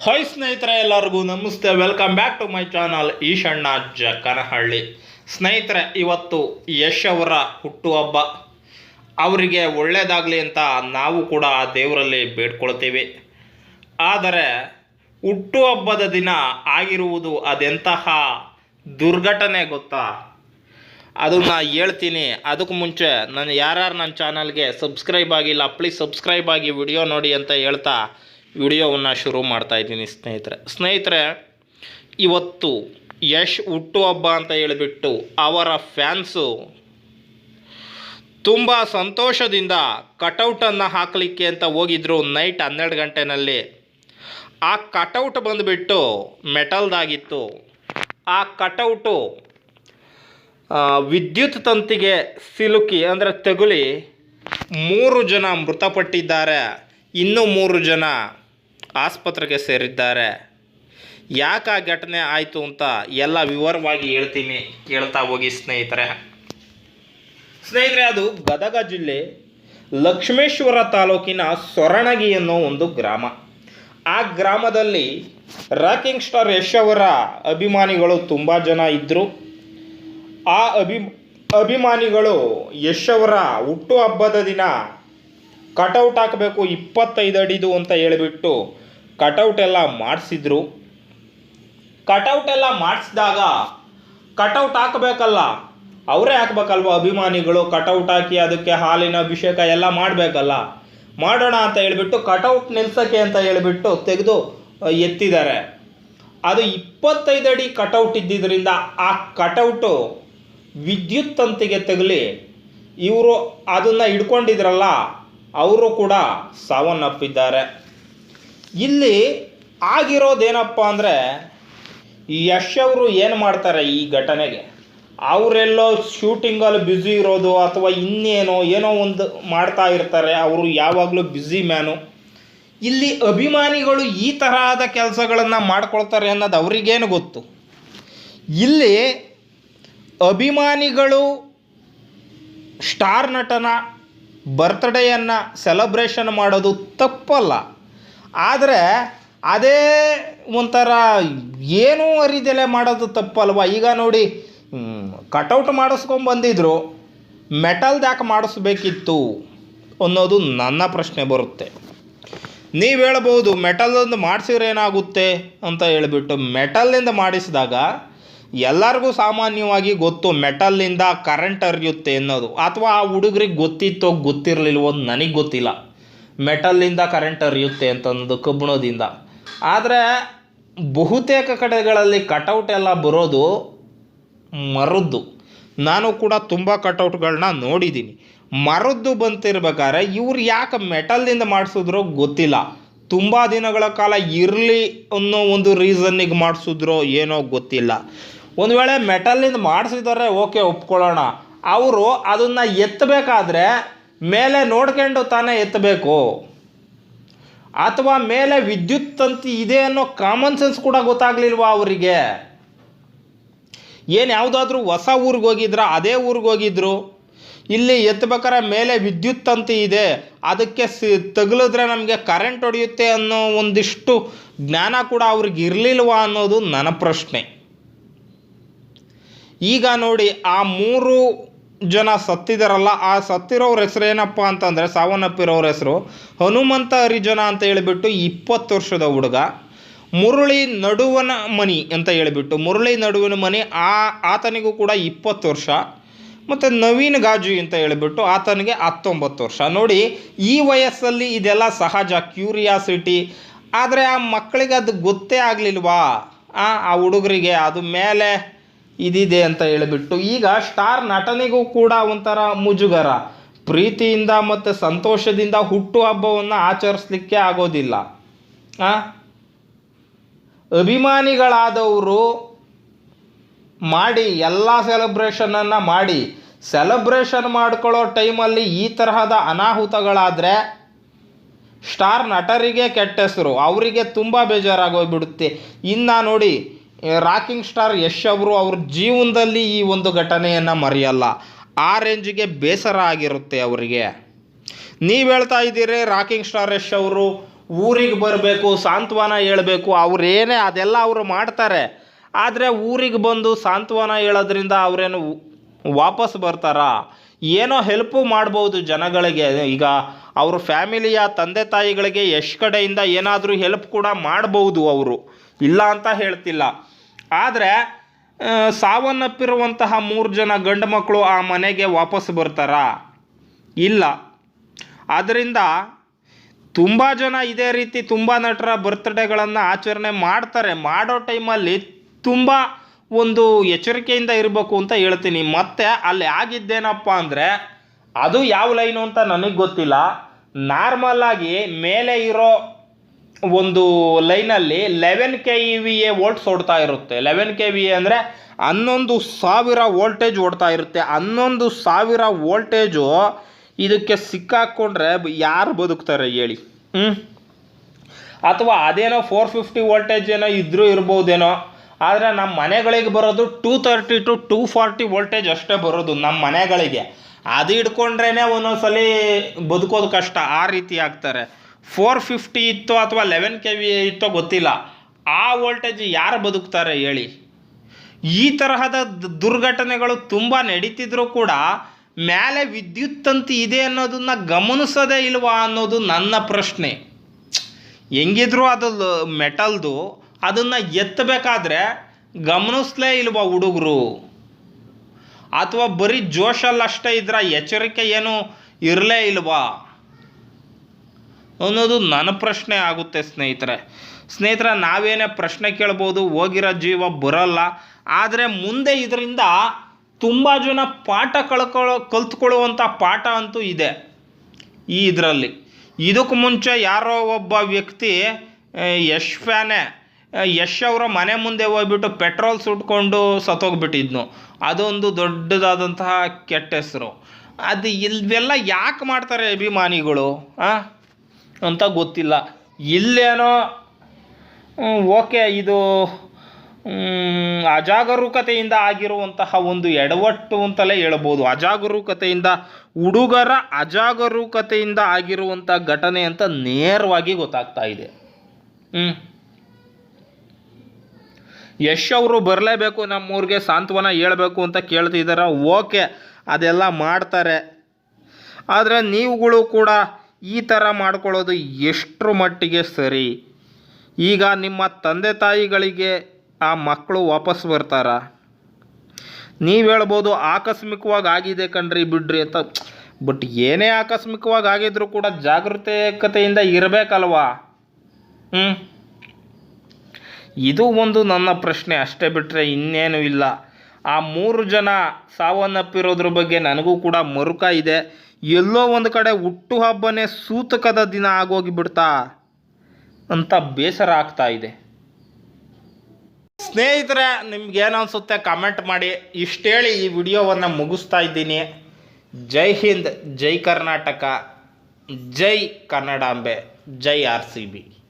Hi ಸ್ನೇಹಿತರೆ ಎಲ್ಲರಿಗೂ ನಮಸ್ತೆ. Welcome back to my channel Eshanna Jakkanahalli ಸ್ನೇಹಿತರೆ, ಇವತ್ತು ಯಶ್ ಅವರ ಹುಟ್ಟುಹಬ್ಬ. ಅವರಿಗೆ ಒಳ್ಳೆಯದಾಗಲಿ ಅಂತ ನಾವು ಕೂಡ ಆ ದೇವರಲ್ಲಿ ಬೇಡ್ಕೊಳ್ತೀವಿ. ಆದರೆ, ಹುಟ್ಟುಹಬ್ಬದ ದಿನ ಆಗಿರುವುದು ಅದೆಂತಹ ದುರ್ಘಟನೆ ಗೊತ್ತಾ? ಅದನ್ನ ಹೇಳ್ತೀನಿ. ಅದಕ್ಕೆ ಮುಂಚೆ ನಾನು ಯಾರ್ಯಾರು ನನ್ನ ಚಾನಲ್ಗೆ ಸಬ್ಸ್ಕ್ರೈಬ್ ಆಗಿಲ್ಲ ಪ್ಲೀಸ್ ಸಬ್ಸ್ಕ್ರೈಬ್ ಆಗಿ ವಿಡಿಯೋ ನೋಡಿ ಅಂತ ಹೇಳ್ತಾ ವಿಡಿಯೋವನ್ನು ಶುರು ಮಾಡ್ತಾ ಇದ್ದೀನಿ ಸ್ನೇಹಿತರೆ. ಸ್ನೇಹಿತರೆ, ಇವತ್ತು ಯಶ್ ಹುಟ್ಟುಹಬ್ಬ ಅಂತ ಹೇಳಿಬಿಟ್ಟು ಅವರ ಫ್ಯಾನ್ಸು ತುಂಬ ಸಂತೋಷದಿಂದ ಕಟೌಟನ್ನು ಹಾಕಲಿಕ್ಕೆ ಅಂತ ಹೋಗಿದ್ರು ನೈಟ್ ಹನ್ನೆರಡು ಗಂಟೆನಲ್ಲಿ. ಆ ಕಟೌಟ್ ಬಂದುಬಿಟ್ಟು ಮೆಟಲ್ದಾಗಿತ್ತು. ಆ ಕಟೌಟು ವಿದ್ಯುತ್ ತಂತಿಗೆ ಸಿಲುಕಿ, ಅಂದರೆ ತಗುಲಿ ಮೂರು ಜನ ಮೃತಪಟ್ಟಿದ್ದಾರೆ. ಇನ್ನೂ ಮೂರು ಜನ ಆಸ್ಪತ್ರೆಗೆ ಸೇರಿದ್ದಾರೆ. ಯಾಕೆ ಆ ಘಟನೆ ಆಯಿತು ಅಂತ ಎಲ್ಲ ವಿವರವಾಗಿ ಹೇಳ್ತೀನಿ. ಕೇಳ್ತಾ ಹೋಗಿ ಸ್ನೇಹಿತರೆ. ಸ್ನೇಹಿತರೆ, ಅದು ಗದಗ ಜಿಲ್ಲೆ ಲಕ್ಷ್ಮೇಶ್ವರ ತಾಲೂಕಿನ ಸೊರಣಗಿ ಅನ್ನೋ ಒಂದು ಗ್ರಾಮ. ಆ ಗ್ರಾಮದಲ್ಲಿ ರಾಕಿಂಗ್ ಸ್ಟಾರ್ ಯಶ್ ಅವರ ಅಭಿಮಾನಿಗಳು ತುಂಬ ಜನ ಇದ್ದರು ಆ ಅಭಿ, ಅಭಿಮಾನಿಗಳು ಯಶ್ ಅವರ ಹುಟ್ಟುಹಬ್ಬದ ದಿನ ಕಟೌಟ್ ಹಾಕಬೇಕು ಇಪ್ಪತ್ತೈದು ಅಡಿದು ಅಂತ ಹೇಳಿಬಿಟ್ಟು ಕಟೌಟ್ ಎಲ್ಲ ಮಾಡಿಸಿದ್ರು. ಕಟೌಟ್ ಎಲ್ಲ ಮಾಡಿಸಿದಾಗ ಕಟೌಟ್ ಹಾಕಬೇಕಲ್ಲ. ಅವರೇ ಹಾಕಬೇಕಲ್ವ ಅಭಿಮಾನಿಗಳು? ಕಟೌಟ್ ಹಾಕಿ ಅದಕ್ಕೆ ಹಾಲಿನ ಅಭಿಷೇಕ ಎಲ್ಲ ಮಾಡಬೇಕಲ್ಲ. ಮಾಡೋಣ ಅಂತ ಹೇಳಿಬಿಟ್ಟು ಕಟೌಟ್ ನಿಲ್ಸಕ್ಕೆ ಅಂತ ಹೇಳಿಬಿಟ್ಟು ತೆಗೆದು ಎತ್ತಿದ್ದಾರೆ. ಅದು ಇಪ್ಪತ್ತೈದು ಅಡಿ ಕಟೌಟ್ ಇದ್ದಿದ್ದರಿಂದ ಆ ಕಟೌಟು ವಿದ್ಯುತ್ ತಂತಿಗೆ ತಗಲಿ ಇವರು ಅದನ್ನು ಹಿಡ್ಕೊಂಡಿದ್ರಲ್ಲ, ಅವರು ಕೂಡ ಸಾವನ್ನಪ್ಪಿದ್ದಾರೆ. ಇಲ್ಲಿ ಆಗಿರೋದೇನಪ್ಪ ಅಂದರೆ ಯಶ್ ಅವರು ಏನು ಮಾಡ್ತಾರೆ ಈ ಘಟನೆಗೆ? ಅವರೆಲ್ಲೋ ಶೂಟಿಂಗಲ್ಲಿ ಬ್ಯುಸಿ ಇರೋದು ಅಥವಾ ಇನ್ನೇನೋ ಏನೋ ಒಂದು ಮಾಡ್ತಾ ಇರ್ತಾರೆ, ಅವರು ಯಾವಾಗಲೂ ಬ್ಯುಸಿ ಮ್ಯಾನು ಇಲ್ಲಿ ಅಭಿಮಾನಿಗಳು ಈ ತರಹದ ಕೆಲಸಗಳನ್ನು ಮಾಡ್ಕೊಳ್ತಾರೆ ಅನ್ನೋದು ಅವರಿಗೇನು ಗೊತ್ತು? ಇಲ್ಲಿ ಅಭಿಮಾನಿಗಳು ಸ್ಟಾರ್ ನಟನ ಬರ್ತ್ಡೇಯನ್ನು ಸೆಲೆಬ್ರೇಷನ್ ಮಾಡೋದು ತಪ್ಪಲ್ಲ. ಆದರೆ ಅದೇ ಒಂಥರ ಏನೂ ಅರಿದೆಲೆ ಮಾಡೋದು ತಪ್ಪಲ್ವ? ಈಗ ನೋಡಿ ಕಟೌಟ್ ಮಾಡಿಸ್ಕೊಂಬಂದಿದ್ರು ಮೆಟಲ್ದು ಯಾಕೆ ಮಾಡಿಸ್ಬೇಕಿತ್ತು ಅನ್ನೋದು ನನ್ನ ಪ್ರಶ್ನೆ ಬರುತ್ತೆ. ನೀವು ಹೇಳ್ಬೋದು ಮೆಟಲ್ದೊಂದು ಮಾಡಿಸಿದ್ರೆ ಏನಾಗುತ್ತೆ ಅಂತ ಹೇಳಿಬಿಟ್ಟು ಮೆಟಲ್ನಿಂದ ಮಾಡಿಸಿದಾಗ ಎಲ್ಲರಿಗೂ ಸಾಮಾನ್ಯವಾಗಿ ಗೊತ್ತು ಮೆಟಲ್ನಿಂದ ಕರೆಂಟ್ ಹರಿಯುತ್ತೆ ಅನ್ನೋದು. ಅಥವಾ ಆ ಹುಡುಗರಿಗೆ ಗೊತ್ತಿತ್ತೋ ಗೊತ್ತಿರಲಿಲ್ವೋ ನನಗೆ ಗೊತ್ತಿಲ್ಲ. ಮೆಟಲ್ನಿಂದ ಕರೆಂಟ್ ಹರಿಯುತ್ತೆ ಅಂತಂದು ಕಬ್ಬಿಣದಿಂದ. ಆದರೆ ಬಹುತೇಕ ಕಡೆಗಳಲ್ಲಿ ಕಟೌಟ್ ಎಲ್ಲ ಬರೋದು ಮರದ್ದು. ನಾನು ಕೂಡ ತುಂಬ ಕಟೌಟ್ಗಳನ್ನ ನೋಡಿದ್ದೀನಿ ಮರದ್ದು ಬಂತಿರ್ಬೇಕಾದ್ರೆ ಇವ್ರು ಯಾಕೆ ಮೆಟಲ್ನಿಂದ ಮಾಡಿಸಿದ್ರೋ ಗೊತ್ತಿಲ್ಲ. ತುಂಬ ದಿನಗಳ ಕಾಲ ಇರಲಿ ಅನ್ನೋ ಒಂದು ರೀಸನ್ನಿಗೆ ಮಾಡಿಸಿದ್ರೋ ಏನೋ ಗೊತ್ತಿಲ್ಲ. ಒಂದು ವೇಳೆ ಮೆಟಲ್ನಿಂದ ಮಾಡಿಸಿದರೆ ಓಕೆ ಒಪ್ಕೊಳ್ಳೋಣ. ಅವರು ಅದನ್ನು ಎತ್ತಬೇಕಾದ್ರೆ ಮೇಲೆ ನೋಡ್ಕೊಂಡು ತಾನೇ ಎತ್ತಬೇಕು. ಅಥವಾ ಮೇಲೆ ವಿದ್ಯುತ್ ತಂತಿ ಇದೆ ಅನ್ನೋ ಕಾಮನ್ ಸೆನ್ಸ್ ಕೂಡ ಗೊತ್ತಾಗ್ಲಿಲ್ವಾ ಅವರಿಗೆ? ಏನು ಯಾವುದಾದ್ರೂ ಹೊಸ ಊರಿಗೆ ಹೋಗಿದ್ರ, ಅದೇ ಊರಿಗೆ ಹೋಗಿದ್ರು? ಇಲ್ಲಿ ಎತ್ತಬೇಕಾರೆ ಮೇಲೆ ವಿದ್ಯುತ್ ತಂತಿ ಇದೆ, ಅದಕ್ಕೆ ಸಿ, ತಗುಲಿದ್ರೆ ನಮಗೆ ಕರೆಂಟ್ ಹೊಡೆಯುತ್ತೆ ಅನ್ನೋ ಒಂದಿಷ್ಟು ಜ್ಞಾನ ಕೂಡ ಅವ್ರಿಗೆ ಇರಲಿಲ್ವಾ ಅನ್ನೋದು ನನ್ನ ಪ್ರಶ್ನೆ. ಈಗ ನೋಡಿ, ಆ ಮೂರು ಜನ ಸತ್ತಿದಾರಲ್ಲ, ಆ ಸತ್ತಿರೋರ ಹೆಸರು ಏನಪ್ಪ ಅಂತಂದರೆ ಸಾವನ್ನಪ್ಪಿರೋರ ಹೆಸರು ಹನುಮಂತ ಹರಿಜನ ಅಂತ ಹೇಳಿಬಿಟ್ಟು ಇಪ್ಪತ್ತು ವರ್ಷದ ಹುಡುಗ. ಮುರುಳಿ ನಡುವನ ಮನಿ ಅಂತ ಹೇಳಿಬಿಟ್ಟು, ಮುರುಳಿ ನಡುವಿನ ಮನಿ ಆ ಆತನಿಗೂ ಕೂಡ ಇಪ್ಪತ್ತು ವರ್ಷ. ಮತ್ತು ನವೀನ್ ಗಾಜು ಅಂತ ಹೇಳಿಬಿಟ್ಟು ಆತನಿಗೆ ಹತ್ತೊಂಬತ್ತು ವರ್ಷ. ನೋಡಿ, ಈ ವಯಸ್ಸಲ್ಲಿ ಇದೆಲ್ಲ ಸಹಜ, ಕ್ಯೂರಿಯಾಸಿಟಿ. ಆದರೆ ಆ ಮಕ್ಕಳಿಗೆ ಅದು ಗೊತ್ತೇ ಆಗಲಿಲ್ವಾ? ಆ ಹುಡುಗರಿಗೆ ಅದು ಮೇಲೆ ಇದಿದೆ ಅಂತ ಹೇಳಿಬಿಟ್ಟು ಈಗ ಸ್ಟಾರ್ ನಟನಿಗೂ ಕೂಡ ಒಂಥರ ಮುಜುಗರ. ಪ್ರೀತಿಯಿಂದ ಮತ್ತು ಸಂತೋಷದಿಂದ ಹುಟ್ಟುಹಬ್ಬವನ್ನು ಆಚರಿಸ್ಲಿಕ್ಕೆ ಆಗೋದಿಲ್ಲ. ಅಭಿಮಾನಿಗಳಾದವರು ಮಾಡಿ, ಎಲ್ಲ ಸೆಲೆಬ್ರೇಷನನ್ನು ಮಾಡಿ. ಸೆಲೆಬ್ರೇಷನ್ ಮಾಡ್ಕೊಳ್ಳೋ ಟೈಮಲ್ಲಿ ಈ ತರಹದ ಅನಾಹುತಗಳಾದರೆ ಸ್ಟಾರ್ ನಟರಿಗೆ ಕೆಟ್ಟ ಹೆಸರು, ಅವರಿಗೆ ತುಂಬ ಬೇಜಾರಾಗೋಗ್ಬಿಡುತ್ತೆ. ಇನ್ನು ನೋಡಿ ರಾಕಿಂಗ್ ಸ್ಟಾರ್ ಯಶ್ ಅವರು ಅವ್ರ ಜೀವನದಲ್ಲಿ ಈ ಒಂದು ಘಟನೆಯನ್ನು ಮರೆಯಲ್ಲ. ಆ ರೇಂಜಿಗೆ ಬೇಸರ ಆಗಿರುತ್ತೆ ಅವರಿಗೆ. ನೀವು ಹೇಳ್ತಾ ಇದ್ದೀರಿ, ರಾಕಿಂಗ್ ಸ್ಟಾರ್ ಯಶ್ ಅವರು ಊರಿಗೆ ಬರಬೇಕು, ಸಾಂತ್ವನ ಹೇಳಬೇಕು ಅವರೇನೇ ಅದೆಲ್ಲ ಅವರು ಮಾಡ್ತಾರೆ. ಆದರೆ ಊರಿಗೆ ಬಂದು ಸಾಂತ್ವನ ಹೇಳೋದ್ರಿಂದ ಅವರೇನು ವಾಪಸ್ ಬರ್ತಾರಾ? ಏನೋ ಹೆಲ್ಪು ಮಾಡ್ಬೋದು ಜನಗಳಿಗೆ. ಈಗ ಅವ್ರ ಫ್ಯಾಮಿಲಿಯ ತಂದೆ ತಾಯಿಗಳಿಗೆ ಎಷ್ಟು ಕಡೆಯಿಂದ ಏನಾದರೂ ಹೆಲ್ಪ್ ಕೂಡ ಮಾಡ್ಬೋದು ಅವರು. ಇಲ್ಲ ಅಂತ ಹೇಳ್ತಿಲ್ಲ. ಆದರೆ ಸಾವನ್ನಪ್ಪಿರುವಂತಹ ಮೂರು ಜನ ಗಂಡು ಮಕ್ಕಳು ಆ ಮನೆಗೆ ವಾಪಸ್ ಬರ್ತಾರಾ? ಇಲ್ಲ. ಆದ್ದರಿಂದ ತುಂಬ ಜನ ಇದೇ ರೀತಿ ತುಂಬ ನಟರ ಬರ್ತ್ಡೇಗಳನ್ನು ಆಚರಣೆ ಮಾಡ್ತಾರೆ. ಮಾಡೋ ಟೈಮಲ್ಲಿ ತುಂಬ ಒಂದು ಎಚ್ಚರಿಕೆಯಿಂದ ಇರಬೇಕು ಅಂತ ಹೇಳ್ತೀನಿ. ಮತ್ತೆ ಅಲ್ಲಿ ಆಗಿದ್ದೇನಪ್ಪ ಅಂದರೆ, ಅದು ಯಾವ ಲೈನು ಅಂತ ನನಗೆ ಗೊತ್ತಿಲ್ಲ. ನಾರ್ಮಲ್ ಆಗಿ ಮೇಲೆ ಇರೋ ಒಂದು ಲೈನಲ್ಲಿ eleven K E V A volts ಓಡ್ತಾ ಇರುತ್ತೆ. ಲೆವೆನ್ ಕೆ ವಿ ಎ ಅಂದರೆ ಹನ್ನೊಂದು ಸಾವಿರ ವೋಲ್ಟೇಜ್ ಓಡ್ತಾ ಇರುತ್ತೆ. ಹನ್ನೊಂದು ಸಾವಿರ ವೋಲ್ಟೇಜು ಇದಕ್ಕೆ ಸಿಕ್ಕಾಕ್ಕೊಂಡ್ರೆ ಯಾರು ಬದುಕ್ತಾರೆ ಹೇಳಿ. ಹ್ಞೂ ಅಥವಾ ಅದೇನೋ ಫೋರ್ ಫಿಫ್ಟಿ ವೋಲ್ಟೇಜ್ ಏನೋ ಇದ್ದರೂ ಇರ್ಬೋದೇನೋ, ಆದರೆ ನಮ್ಮ ಮನೆಗಳಿಗೆ ಬರೋದು two thirty to two forty voltage ಅಷ್ಟೇ ಬರೋದು ನಮ್ಮ ಮನೆಗಳಿಗೆ. ಅದು ಹಿಡ್ಕೊಂಡ್ರೇ ಒಂದೊಂದ್ಸಲಿ ಬದುಕೋದು ಕಷ್ಟ. ಆ ರೀತಿ ಆಗ್ತಾರೆ. ಫೋರ್ ಫಿಫ್ಟಿ ಇತ್ತು ಅಥವಾ ಲೆವೆನ್ ಕೆ ವಿ ಇತ್ತೋ ಗೊತ್ತಿಲ್ಲ. ಆ ವೋಲ್ಟೇಜ್ ಯಾರು ಬದುಕ್ತಾರೆ ಹೇಳಿ. ಈ ತರಹದ ದುರ್ಘಟನೆಗಳು ತುಂಬ ನಡೀತಿದ್ರು ಕೂಡ ಮೇಲೆ ವಿದ್ಯುತ್ ತಂತಿ ಇದೆ ಅನ್ನೋದನ್ನ ಗಮನಿಸೋದೇ ಇಲ್ವಾ ಅನ್ನೋದು ನನ್ನ ಪ್ರಶ್ನೆ. ಹೆಂಗಿದ್ರು ಅದು ಮೆಟಲ್ದು ಅದನ್ನು ಎತ್ತಬೇಕಾದ್ರೆ ಗಮನಿಸ್ಲೇ ಇಲ್ವಾ ಹುಡುಗರು? ಅಥವಾ ಬರೀ ಜೋಶಲ್ಲಷ್ಟೇ ಇದ್ರ ಎಚ್ಚರಿಕೆ ಏನು ಇರಲೇ ಇಲ್ವಾ? ಅನ್ನೋದು ನನ್ನ ಪ್ರಶ್ನೆ ಆಗುತ್ತೆ ಸ್ನೇಹಿತರೆ. ಸ್ನೇಹಿತರೆ, ನಾವೇನೇ ಪ್ರಶ್ನೆ ಕೇಳ್ಬೋದು, ಹೋಗಿರೋ ಜೀವ ಬರಲ್ಲ. ಆದರೆ ಮುಂದೆ ಇದರಿಂದ ತುಂಬ ಜನ ಪಾಠ ಕಳ್ಕೊಳ್ಳೋ ಕಲ್ತ್ಕೊಳ್ಳುವಂಥ ಪಾಠ ಅಂತೂ ಇದೆ ಈ ಇದರಲ್ಲಿ. ಇದಕ್ಕೆ ಮುಂಚೆ ಯಾರೋ ಒಬ್ಬ ವ್ಯಕ್ತಿ ಯಶ್ ಫ್ಯಾನೇ ಯಶ್ ಅವರ ಮನೆ ಮುಂದೆ ಹೋಗ್ಬಿಟ್ಟು ಪೆಟ್ರೋಲ್ ಸುಟ್ಕೊಂಡು ಸತ್ತೋಗ್ಬಿಟ್ಟಿದ್ನು. ಅದೊಂದು ದೊಡ್ಡದಾದಂತಹ ಕೆಟ್ಟ ಹೆಸರು. ಅದು ಇಲ್ವೆಲ್ಲ ಯಾಕೆ ಮಾಡ್ತಾರೆ ಅಭಿಮಾನಿಗಳು, ಆ? ಅಂತ ಗೊತ್ತಿಲ್ಲ. ಇಲ್ಲೇನೋ ಓಕೆ, ಇದು ಅಜಾಗರೂಕತೆಯಿಂದ ಆಗಿರುವಂತಹ ಒಂದು ಎಡವಟ್ಟು ಅಂತಲೇ ಹೇಳ್ಬೋದು. ಅಜಾಗರೂಕತೆಯಿಂದ ಹುಡುಗರ ಅಜಾಗರೂಕತೆಯಿಂದ ಆಗಿರುವಂಥ ಘಟನೆ ಅಂತ ನೇರವಾಗಿ ಗೊತ್ತಾಗ್ತಾ ಇದೆ. ಯಶ್ ಅವರು ಬರಲೇಬೇಕು, ನಮ್ಮೂರಿಗೆ ಸಾಂತ್ವನ ಹೇಳಬೇಕು ಅಂತ ಕೇಳ್ತಿದ್ದಾರೆ ಓಕೆ, ಅದೆಲ್ಲ ಮಾಡ್ತಾರೆ. ಆದರೆ ನೀವುಗಳು ಕೂಡ ಈ ಥರ ಮಾಡ್ಕೊಳ್ಳೋದು ಎಷ್ಟರ ಮಟ್ಟಿಗೆ ಸರಿ? ಈಗ ನಿಮ್ಮ ತಂದೆ ತಾಯಿಗಳಿಗೆ ಆ ಮಕ್ಕಳು ವಾಪಸ್ ಬರ್ತಾರ? ನೀವು ಹೇಳ್ಬೋದು ಆಕಸ್ಮಿಕವಾಗಿ ಆಗಿದೆ ಕಣ್ರಿ ಬಿಡ್ರಿ ಅಂತ. ಬಟ್ ಏನೇ ಆಕಸ್ಮಿಕವಾಗಿ ಆಗಿದ್ರೂ ಕೂಡ ಜಾಗೃತಿಕತೆಯಿಂದ ಇರಬೇಕಲ್ವಾ? ಹ್ಞೂ ಇದು ಒಂದು ನನ್ನ ಪ್ರಶ್ನೆ ಅಷ್ಟೇ ಬಿಟ್ಟರೆ ಇನ್ನೇನು ಇಲ್ಲ. ಆ ಮೂರು ಜನ ಸಾವನ್ನಪ್ಪಿರೋದ್ರ ಬಗ್ಗೆ ನನಗೂ ಕೂಡ ಮರುಕ ಇದೆ. ಎಲ್ಲೋ ಒಂದು ಕಡೆ ಹುಟ್ಟುಹಬ್ಬನೇ ಸೂತಕದ ದಿನ ಆಗೋಗಿ ಬಿಡ್ತಾ ಅಂತ ಬೇಸರ ಆಗ್ತಾ ಇದೆ. ಸ್ನೇಹಿತರೆ, ನಿಮ್ಗೇನು ಅನಿಸುತ್ತೆ ಕಮೆಂಟ್ ಮಾಡಿ. ಇಷ್ಟೇಳಿ ಈ ವಿಡಿಯೋವನ್ನು ಮುಗಿಸ್ತಾ ಇದ್ದೀನಿ. ಜೈ ಹಿಂದ್, ಜೈ ಕರ್ನಾಟಕ, ಜೈ ಕನ್ನಡಾಂಬೆ ಜೈ ಆರ್ ಸಿ ಬಿ.